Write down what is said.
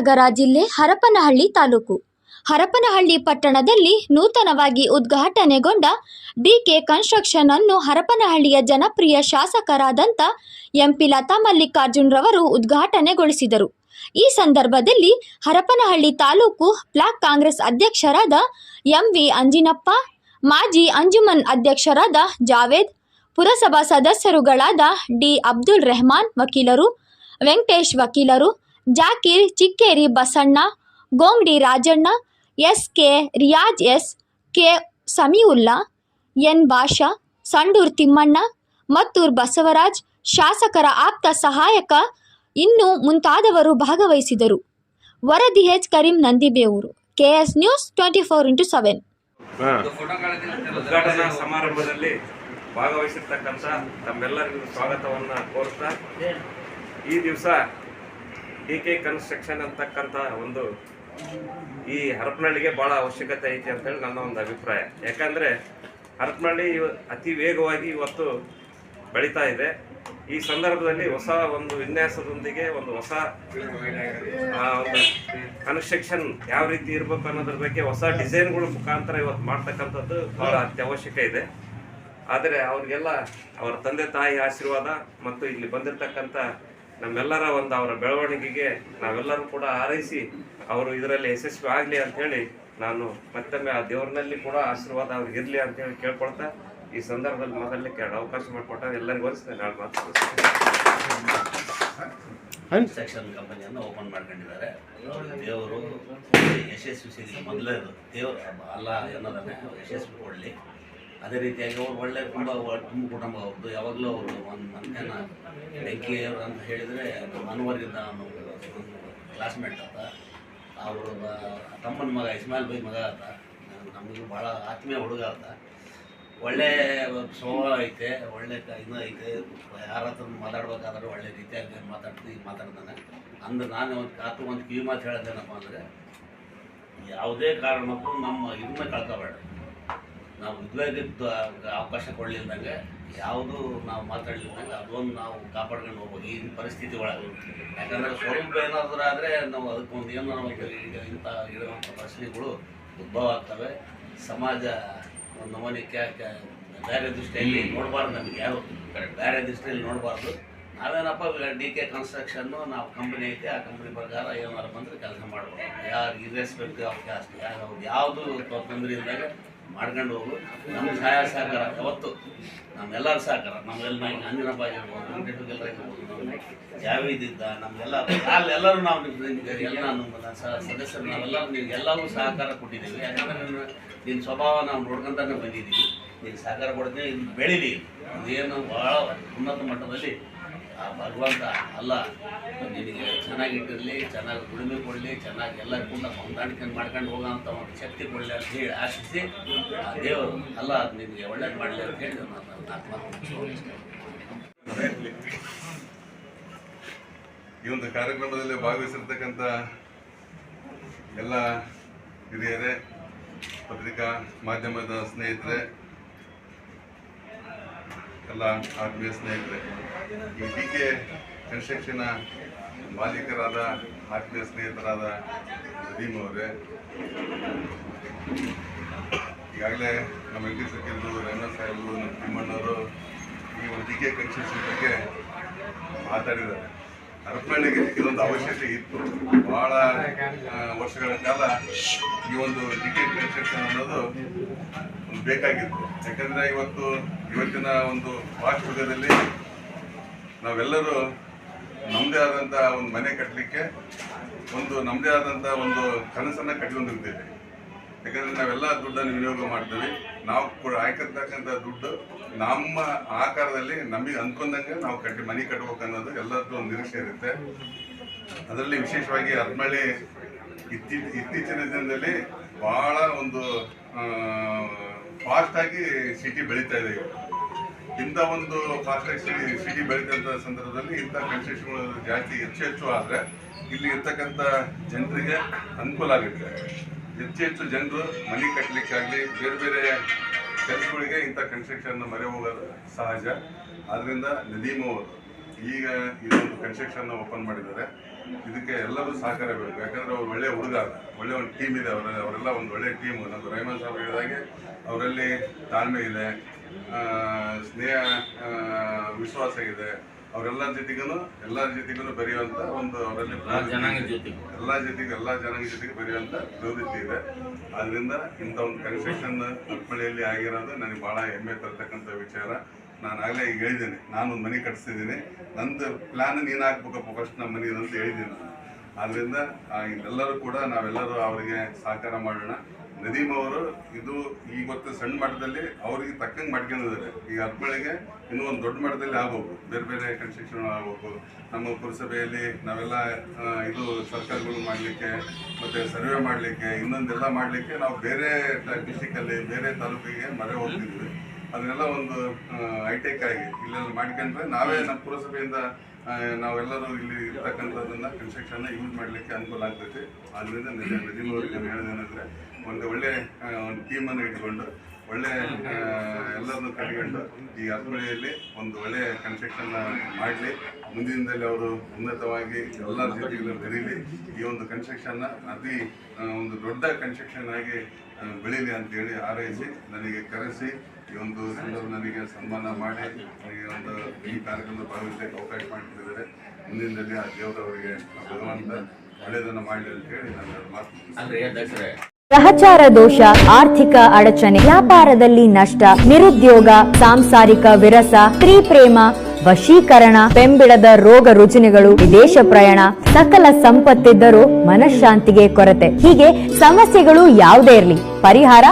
ವಿಜಯನಗರ ಜಿಲ್ಲೆ ಹರಪನಹಳ್ಳಿ ತಾಲೂಕು. ಹರಪನಹಳ್ಳಿ ಪಟ್ಟಣದಲ್ಲಿ ನೂತನವಾಗಿ ಉದ್ಘಾಟನೆಗೊಂಡ ಡಿಕೆ ಕನ್ಸ್ಟ್ರಕ್ಷನ್ ಅನ್ನು ಹರಪನಹಳ್ಳಿಯ ಜನಪ್ರಿಯ ಶಾಸಕರಾದಂತ ಎಂಪಿ ಲತಾ ಮಲ್ಲಿಕಾರ್ಜುನ್ ರವರು ಉದ್ಘಾಟನೆಗೊಳಿಸಿದರು. ಈ ಸಂದರ್ಭದಲ್ಲಿ ಹರಪನಹಳ್ಳಿ ತಾಲೂಕು ಬ್ಲಾಕ್ ಕಾಂಗ್ರೆಸ್ ಅಧ್ಯಕ್ಷರಾದ ಎಂವಿ ಅಂಜಿನಪ್ಪ, ಮಾಜಿ ಅಂಜುಮನ್ ಅಧ್ಯಕ್ಷರಾದ ಜಾವೇದ್, ಪುರಸಭಾ ಸದಸ್ಯರುಗಳಾದ ಡಿ ಅಬ್ದುಲ್ ರೆಹಮಾನ್ ವಕೀಲರು, ವೆಂಕಟೇಶ್ ವಕೀಲರು Zakir, Chikkeri Basanna Gongdi Rajanna, S K Riyaz, S K Samiulla, N Basha Sandur Thimmanna, Mattur Basavaraj, ಶಾಸಕರ ಆಪ್ತ ಸಹಾಯಕ ಇನ್ನು ಮುಂತಾದವರು ಭಾಗವಹಿಸಿದರು. ವರದಿ H Karim Nandibevur, KS news twenty four into seven. ಸಮಾರಂಭದಲ್ಲಿ ಭಾಗವಹಿಸಿರ್ತಕ್ಕಂಥ ತಮ್ಮೆಲ್ಲರಿಗೂ ಸ್ವಾಗತವನ್ನು ಕೋರ್ತಾ ಈ ದಿವಸ ಡಿ ಕೆ ಕನ್ಸ್ಟ್ರಕ್ಷನ್ ಅಂತಕ್ಕಂಥ ಒಂದು ಈ ಹರಪನಹಳ್ಳಿಗೆ ಭಾಳ ಅವಶ್ಯಕತೆ ಐತಿ ಅಂತೇಳಿ ನನ್ನ ಒಂದು ಅಭಿಪ್ರಾಯ. ಯಾಕಂದರೆ ಹರಪನಹಳ್ಳಿ ಅತಿ ವೇಗವಾಗಿ ಇವತ್ತು ಬೆಳೀತಾ ಇದೆ. ಈ ಸಂದರ್ಭದಲ್ಲಿ ಹೊಸ ಒಂದು ವಿನ್ಯಾಸದೊಂದಿಗೆ ಒಂದು ಹೊಸ ಒಂದು ಕನ್ಸ್ಟ್ರಕ್ಷನ್ ಯಾವ ರೀತಿ ಇರಬೇಕು ಅನ್ನೋದ್ರ ಬಗ್ಗೆ ಹೊಸ ಡಿಸೈನ್ಗಳ ಮುಖಾಂತರ ಇವತ್ತು ಮಾಡ್ತಕ್ಕಂಥದ್ದು ಭಾಳ ಅತ್ಯವಶ್ಯಕ ಇದೆ. ಆದರೆ ಅವ್ರಿಗೆಲ್ಲ, ಅವರ ತಂದೆ ತಾಯಿ ಆಶೀರ್ವಾದ ಮತ್ತು ಇಲ್ಲಿ ಬಂದಿರತಕ್ಕಂಥ ನಮ್ಮೆಲ್ಲರ ಒಂದು ಅವರ ಬೆಳವಣಿಗೆಗೆ ನಾವೆಲ್ಲರೂ ಕೂಡ ಹಾರೈಸಿ ಅವರು ಇದರಲ್ಲಿ ಯಶಸ್ವಿ ಆಗಲಿ ಅಂಥೇಳಿ ನಾನು ಮತ್ತೊಮ್ಮೆ ಆ ದೇವರಿನಲ್ಲಿ ಕೂಡ ಆಶೀರ್ವಾದ ಅವ್ರಿಗೆ ಇರಲಿ ಅಂತೇಳಿ ಕೇಳ್ಕೊಳ್ತಾ ಈ ಸಂದರ್ಭದಲ್ಲಿ ಮಾತಾಡಲಿಕ್ಕೆ ಅವಕಾಶ ಮಾಡಿಕೊಟ್ಟ ಎಲ್ಲರಿಗೂ ಅನಿಸ್ತೇನೆ ನಾಳೆ ಮಾತು ಸೆಕ್ಷನ್ ಕಂಪನಿಯನ್ನು ಓಪನ್ ಮಾಡ್ಕೊಂಡಿದ್ದಾರೆ. ದೇವರು ಯಶಸ್ವಿ ಮೊದಲೇ ದೇವರು ಅಲ್ಲ ಅನ್ನೋದನ್ನೇ ಯಶಸ್ವಿ ಕೊಡಲಿ. ಅದೇ ರೀತಿಯಾಗಿ ಅವ್ರು ಒಳ್ಳೆ ತುಂಬ ತುಂಬ ಕುಟುಂಬ ಅವ್ರದ್ದು ಯಾವಾಗಲೂ ಅವರು ಒಂದು ಮನೆಯನ್ನು ಬೆಂಕಿಯವರು ಅಂತ ಹೇಳಿದರೆ ಮನವರಿಂದ ಕ್ಲಾಸ್ಮೇಟ್ ಅಂತ. ಅವರ ತಮ್ಮನ ಮಗ, ಇಸ್ಮಾಯಿಲ್ ಬೈ ಮಗ ಅಂತ. ನಮಗೂ ಭಾಳ ಆತ್ಮೀಯ ಹುಡುಗ ಅಂತ. ಒಳ್ಳೆ ಸ್ವಭಾವ ಐತೆ, ಒಳ್ಳೆ ಇದು ಐತೆ. ಯಾರ ಹತ್ರ ಮಾತಾಡ್ಬೇಕಾದ್ರೆ ಒಳ್ಳೆ ರೀತಿಯಾಗಿ ಮಾತಾಡ್ತೀನಿ ಮಾತಾಡ್ತಾನೆ. ಅಂದ್ರೆ ನಾನು ಒಂದು ಕಾತು, ಒಂದು ಕಿವಿ ಮಾತು ಹೇಳೋದೇನಪ್ಪ ಅಂದರೆ, ಯಾವುದೇ ಕಾರಣಕ್ಕೂ ನಮ್ಮ ಇದನ್ನ ಕಳ್ಕೊಬೇಡ. ನಾವು ಉದ್ವೇಗಕ್ಕೆ ಅವಕಾಶ ಕೊಡಲಿಲ್ದಂಗೆ ಯಾವುದು ನಾವು ಮಾತಾಡಲಿಲ್ದಂಗೆ ಅದೊಂದು ನಾವು ಕಾಪಾಡ್ಕೊಂಡು ಹೋಗ್ಬೋದು ಈ ಪರಿಸ್ಥಿತಿ ಒಳಗೆ. ಯಾಕಂದರೆ ಸ್ವಲ್ಪ ಏನಾದರೂ ಆದರೆ ನಾವು ಅದಕ್ಕೊಂದು ಏನು ನಮಗೆ ಈಗ ಇಂಥ ಇರುವಂಥ ಪ್ರಶ್ನೆಗಳು ಉದ್ಭವ ಆಗ್ತವೆ. ಸಮಾಜ ಒಂದು ನಮನಿ ಕ್ಯಾ ಕ್ಯಾ ಬೇರೆ ದೃಷ್ಟಿಯಲ್ಲಿ ನೋಡಬಾರ್ದು ನಮಗೆ ಯಾರು. ಬೇರೆ ದೃಷ್ಟಿಯಲ್ಲಿ ನೋಡಬಾರ್ದು. ನಾವೇನಪ್ಪ ಡಿ ಕೆ ಕನ್ಸ್ಟ್ರಕ್ಷನ್ನು ನಾವು ಕಂಪ್ನಿ ಐತೆ, ಆ ಕಂಪ್ನಿ ಪ್ರಕಾರ ಏನಾರು ಬಂದರೆ ಕೆಲಸ ಮಾಡ್ಬೋದು. ಯಾರು ಇರ್ರೆಸ್ಪೆಕ್ಟ್ ಆಫ್ ಕ್ಯಾಸ್ಟ್ ಯಾರು ಯಾವುದು ತೊಂದರೆ ಇದ್ದಾಗ ಮಾಡ್ಕೊಂಡು ಹೋಗು. ನಮ್ಮ ಸಹಾಯ ಸಹಕಾರ ಯಾವತ್ತು. ನಮ್ಮೆಲ್ಲರ ಸಹಕಾರ. ನಮ್ಮೆಲ್ಲ ಅಂಜನಪ್ಪ ಆಗಿರ್ಬೋದು ಇರ್ಬೋದು ನಮ್ಮ ಜಾವೀದ್ ಇದ್ದ ನಮ್ಗೆಲ್ಲ ಅಲ್ಲಿ ಎಲ್ಲರೂ ನಾವು ನಿಮ್ಗೆ ಎಲ್ಲ ನಮ್ಮ ಸದಸ್ಯರು, ನಾವೆಲ್ಲರೂ ನಿಮ್ಗೆ ಎಲ್ಲವೂ ಸಹಕಾರ ಕೊಟ್ಟಿದ್ದೀವಿ. ಯಾಕಂದ್ರೆ ನಿಮ್ಮ ನಿನ್ನ ಸ್ವಭಾವ ನಾವು ನೋಡ್ಕೊಂತಾನೆ ಬಂದಿದ್ದೀವಿ. ನೀನು ಸಹಕಾರ ಕೊಡ್ತೀನಿ ಇದು ಬೆಳೀಲಿ. ಏನು ಭಾಳ ಉನ್ನತ ಮಟ್ಟದಲ್ಲಿ ಆ ಭಗವಂತ ಅಲ್ಲ. ನಿನಗೆ ಚೆನ್ನಾಗಿಟ್ಟಿರಲಿ, ಚೆನ್ನಾಗಿ ಉಳುಮೆ ಕೊಡಲಿ, ಚೆನ್ನಾಗಿ ಎಲ್ಲ ಕೂಡ ಹೊಂದಾಣಿಕೆ ಮಾಡ್ಕೊಂಡು ಹೋಗೋಂಥ ಒಂದು ಶಕ್ತಿ ಕೊಡಲಿ ಅಂತ ಹೇಳಿ ಆಶಿಸಿ, ಆ ದೇವರು ಅಲ್ಲ, ಅದು ನಿಮಗೆ ಒಳ್ಳೇದು ಮಾಡಲಿ ಅಂತ ಹೇಳಿ ನಾನು ಮಾತು ಈ ಒಂದು ಕಾರ್ಯಕ್ರಮದಲ್ಲಿ ಭಾಗವಹಿಸಿರ್ತಕ್ಕಂಥ ಎಲ್ಲ ಹಿರಿಯರೇ, ಪತ್ರಿಕಾ ಮಾಧ್ಯಮದ ಸ್ನೇಹಿತರೆ, ಎಲ್ಲ ಆತ್ಮೀಯ ಸ್ನೇಹಿತರೆ. ಈ ಡಿ ಕೆ ಕನ್ಸ್ಟ್ರಕ್ಷನ್ ಮಾಲೀಕರಾದ, ಆತ್ಮೀಯ ಸ್ನೇಹಿತರಾದ ನದೀಮ್ ಅವರೇ. ಈಗಾಗಲೇ ನಮ್ಮ ವೆಂಕಟೇಶ್ ವಕೀಲರು ರೇಣ ಸಾಹೇಬರು, ನಮ್ಮ ತಿಮ್ಮಣ್ಣವರು ಈ ಒಂದು ಡಿ ಕೆ ಕನ್ಸ್ಟ್ರಕ್ಷನ್ ಬಗ್ಗೆ ಮಾತಾಡಿದ್ದಾರೆ. ಹರಪನಹಳ್ಳಿಗೆ ಇದೊಂದು ಅವಶ್ಯಕತೆ ಇತ್ತು. ಬಹಳ ವರ್ಷಗಳ ಕಾಲ ಈ ಒಂದು ಟಿಕೆಟ್ ಕನ್ಸ್ಟ್ರಕ್ಷನ್ ಅನ್ನೋದು ಬೇಕಾಗಿತ್ತು. ಯಾಕಂದರೆ ಇವತ್ತು, ಇವತ್ತಿನ ಒಂದು ವಾಸ್ತುಗದಲ್ಲಿ ನಾವೆಲ್ಲರೂ ನಮ್ಮದೇ ಆದಂಥ ಒಂದು ಮನೆ ಕಟ್ಟಲಿಕ್ಕೆ ಒಂದು ನಮ್ಮದೇ ಆದಂಥ ಒಂದು ಕನಸನ್ನು ಕಟ್ಕೊಂಡಿರ್ತೀವಿ ಯಾಕಂದ್ರೆ ನಾವೆಲ್ಲ ದುಡ್ಡನ್ನು ವಿನಿಯೋಗ ಮಾಡ್ತೀವಿ. ನಾವು ಕೂಡ ಹಾಕಿರ್ತಕ್ಕಂಥ ದುಡ್ಡು ನಮ್ಮ ಆಕಾರದಲ್ಲಿ ನಮಗೆ ಅನ್ಕೊಂಡಂಗೆ ನಾವು ಕಟ್ಟಿ ಮನೆ ಕಟ್ಬೇಕು ಅನ್ನೋದು ಎಲ್ಲರದ್ದು ಒಂದು ನಿರೀಕ್ಷೆ ಇರುತ್ತೆ. ಅದರಲ್ಲಿ ವಿಶೇಷವಾಗಿ ಹರಪನಹಳ್ಳಿ ಇತ್ತೀ, ಇತ್ತೀಚಿನ ದಿನದಲ್ಲಿ ಬಹಳ ಒಂದು ಫಾಸ್ಟ್ ಆಗಿ ಸಿಟಿ ಬೆಳೀತಾ ಇದೆ. ಇಂಥ ಒಂದು ಫಾಸ್ಟ್ ಸಿಟಿ ಸಿಟಿ ಸಂದರ್ಭದಲ್ಲಿ ಇಂಥ ಕನ್ಸ್ಟ್ರಕ್ಷನ್ಗಳು ಜಾಸ್ತಿ ಹೆಚ್ಚು ಹೆಚ್ಚು ಆದರೆ ಇಲ್ಲಿ ಇರ್ತಕ್ಕಂಥ ಜನರಿಗೆ ಅನುಕೂಲ ಆಗುತ್ತೆ. ಹೆಚ್ಚು ಹೆಚ್ಚು ಜನರು ಮನೆ ಕಟ್ಟಲಿಕ್ಕಾಗಲಿ ಬೇರೆ ಬೇರೆ ಕೆಲಸಗಳಿಗೆ ಇಂಥ ಕನ್ಸ್ಟ್ರಕ್ಷನ್ ಮರೆ ಹೋಗೋದು ಸಹಜ. ಆದ್ದರಿಂದ ನದೀಮ್ ಅವರು ಈಗ ಇದೊಂದು ಕನ್ಸ್ಟ್ರಕ್ಷನ್ ಓಪನ್ ಮಾಡಿದ್ದಾರೆ. ಇದಕ್ಕೆ ಎಲ್ಲರೂ ಸಹಕಾರ ಬೇಕು. ಯಾಕಂದ್ರೆ ಅವ್ರು ಒಳ್ಳೆ ಹುಡುಗ ಒಳ್ಳೆ ಒಂದು ಟೀಮ್ ಇದೆ ಅವರ ಅವರೆಲ್ಲ ಒಂದು ಒಳ್ಳೆ ಟೀಮ್ ನಮ್ಮ ರೈಮನ್ ಸಾಹೇಬ್ ಹೇಳಿದಾಗೆ ಅವರಲ್ಲಿ ತಾಳ್ಮೆ ಇದೆ ಆ, ಸ್ನೇಹ ವಿಶ್ವಾಸ ಇದೆ. ಅವರೆಲ್ಲರ ಜೊತೆಗೂ ಎಲ್ಲರ ಜೊತೆಗೂ ಬರೆಯುವಂಥ ಒಂದು ಅವರಲ್ಲಿ ಎಲ್ಲ ಜೊತೆಗೆ. ಎಲ್ಲ ಜನಾಂಗ ಜೊತೆಗೆ ಬೆರೆಯುವಂತ ಪ್ರವೃತ್ತಿ ಇದೆ. ಆದ್ದರಿಂದ ಇಂಥ ಒಂದು ಕನ್ಸ್ಟ್ರಕ್ಷನ್ ಹರಪಳ್ಳಿಯಲ್ಲಿ ಆಗಿರೋದು ನನಗೆ ಬಹಳ ಹೆಮ್ಮೆ ತರ್ತಕ್ಕಂಥ ವಿಚಾರ. ನಾನು ಆಗಲೇ ಈಗ ಹೇಳಿದ್ದೇನೆ ನಾನು ಮನೆ ಕಟ್ಟಿಸಿದ್ದೀನಿ ನಂದು ಪ್ಲ್ಯಾನ್ ನೀನು ಹಾಕ್ಬೇಕಪ್ಪ ಫಸ್ಟ್ ನಮ್ಮ ಮನೆ ಅಂತ ಹೇಳಿದ್ದೀನಿ ನಾನು. ಆದ್ದರಿಂದ ಎಲ್ಲರೂ ಕೂಡ ನಾವೆಲ್ಲರೂ ಅವರಿಗೆ ಸಹಕಾರ ಮಾಡೋಣ. ನದೀಮ್ ಅವರು ಇದು ಇವತ್ತು ಸಣ್ಣ ಮಟ್ಟದಲ್ಲಿ ಅವರಿಗೆ ತಕ್ಕಂಗೆ ಮಾಡ್ಕೊಂಡಿದ್ದಾರೆ. ಈಗ ಹತ್ಮಳಿಗೆ ಇನ್ನೂ ಒಂದು ದೊಡ್ಡ ಮಟ್ಟದಲ್ಲಿ ಆಗ್ಬೇಕು ಬೇರೆ ಬೇರೆ ಕನ್ಸ್ಟ್ರಕ್ಷನ್ ಆಗಬೇಕು ನಮ್ಮ ಪುರಸಭೆಯಲ್ಲಿ ನಾವೆಲ್ಲ ಇದು ಸರ್ಕಾರಗಳು ಮಾಡಲಿಕ್ಕೆ, ಮತ್ತು ಸರ್ವೆ ಮಾಡಲಿಕ್ಕೆ, ಇನ್ನೊಂದೆಲ್ಲ ಮಾಡಲಿಕ್ಕೆ ನಾವು ಬೇರೆ ಡಿಸ್ಟಿಕಲ್ಲಿ ಬೇರೆ ತಾಲೂಕಿಗೆ ಮರೆ ಹೋಗ್ತಿದ್ವಿ. ಅದನ್ನೆಲ್ಲ ಒಂದು ಹೈಟೆಕ್ ಆಗಿ ಇಲ್ಲೆಲ್ಲ ಮಾಡ್ಕೊಂಡ್ರೆ ನಾವೇ ನಮ್ಮ ಪುರಸಭೆಯಿಂದ ನಾವೆಲ್ಲರೂ ಇಲ್ಲಿ ಇರ್ತಕ್ಕಂಥದ್ದನ್ನ ಕನ್ಸ್ಟ್ರಕ್ಷನ್ ಯೂಸ್ ಮಾಡಲಿಕ್ಕೆ ಅನುಕೂಲ ಆಗ್ತೈತಿ. ಅದರಿಂದ ನಿಜ ಅವರಿಗೆ ನಾನು ಹೇಳೋದೇನೆಂದ್ರೆ ಒಂದು ಒಳ್ಳೆ ಒಂದು ಟೀಮನ್ನು ಇಟ್ಕೊಂಡು ಒಳ್ಳೆ ಎಲ್ಲರನ್ನು ಕಟ್ಕೊಂಡು ಈ ಹರಪಳ್ಳಿಯಲ್ಲಿ ಒಂದು ಒಳ್ಳೆ ಕನ್ಸ್ಟ್ರಕ್ಷನ್ನ ಮಾಡಲಿ. ಮುಂದಿನದಲ್ಲಿ ಅವರು ಉನ್ನತವಾಗಿ ಎಲ್ಲರ ಜೊತೆಗೆ ಬೆರೀಲಿ ಈ ಒಂದು ಕನ್ಸ್ಟ್ರಕ್ಷನ್ನ ಅತಿ ಒಂದು ದೊಡ್ಡ ಕನ್ಸ್ಟ್ರಕ್ಷನ್ ಆಗಿ ಬೆಳೀಲಿ ಅಂತೇಳಿ ಆರೈಸಿ ನನಗೆ ಕರೆಸಿ ಈ ಒಂದು ಸಂದರ್ಭ ನನಗೆ ಸನ್ಮಾನ ಮಾಡಿ ನನಗೆ ಒಂದು ಈ ಕಾರ್ಯಕ್ರಮದ ಭಾಗವಹಿಸಲಿಕ್ಕೆ ಅವಕಾಶ ಮಾಡಿಕೊಟ್ಟಿದ್ದಾರೆ. ಮುಂದಿನದಲ್ಲಿ ಆ ದೇವರವರಿಗೆ ಭಗವಂತ ಒಳ್ಳೆಯದನ್ನು ಮಾಡಲಿ ಅಂತ ಹೇಳಿ ನನ್ನ ಮಾತು ಗ್ರಹಚಾರ ದೋಷ ಆರ್ಥಿಕ ಅಡಚಣೆ ವ್ಯಾಪಾರದಲ್ಲಿ ನಷ್ಟ ನಿರುದ್ಯೋಗ ಸಾಂಸಾರಿಕ ವಿರಸ ಸ್ತ್ರೀ ಪ್ರೇಮ ವಶೀಕರಣ ಬೆಂಬಿಡದ ರೋಗ ರುಜಿನಗಳು ವಿದೇಶ ಪ್ರಯಾಣ ಸಕಲ ಸಂಪತ್ತಿದ್ದರೂ ಮನಃಶಾಂತಿಗೆ ಕೊರತೆ. ಹೀಗೆ ಸಮಸ್ಯೆಗಳು ಯಾವುದೇ ಇರಲಿ ಪರಿಹಾರ